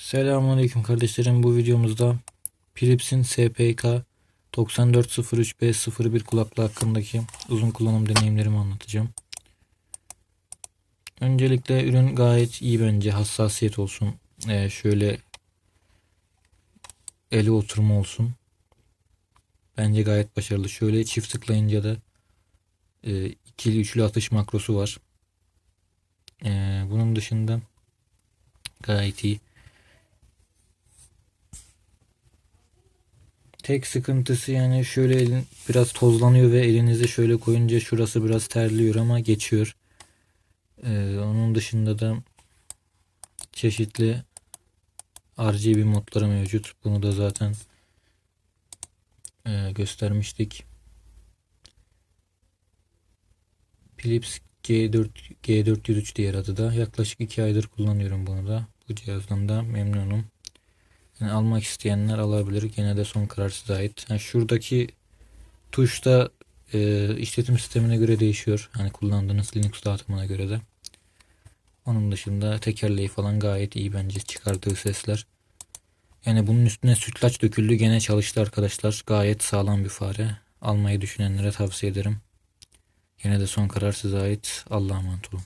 Selamünaleyküm kardeşlerim. Bu videomuzda Philips'in SPK 9403B01 kulaklığı hakkındaki uzun kullanım deneyimlerimi anlatacağım. Öncelikle ürün gayet iyi bence. Hassasiyet olsun. Ee, şöyle eli oturma olsun. Bence gayet başarılı. Şöyle çift tıklayınca da e, ikili üçlü atış makrosu var. Ee, bunun dışında gayet iyi. Tek sıkıntısı yani şöyle elin biraz tozlanıyor ve elinizi şöyle koyunca şurası biraz terliyor ama geçiyor. Ee, onun dışında da çeşitli RGB modları mevcut. Bunu da zaten e, göstermiştik. Philips G4 G403 diğer adı da. Yaklaşık 2 aydır kullanıyorum bunu da. Bu cihazdan da memnunum. Yani almak isteyenler alabilir. Gene de son karar size ait. Yani şuradaki tuşta e, işletim sistemine göre değişiyor. Hani kullandığınız Linux dağıtımına göre de. Onun dışında tekerleği falan gayet iyi bence çıkardığı sesler. Yani bunun üstüne sütlaç döküldü gene çalıştı arkadaşlar. Gayet sağlam bir fare. Almayı düşünenlere tavsiye ederim. Yine de son karar size ait. Allah'a emanet olun.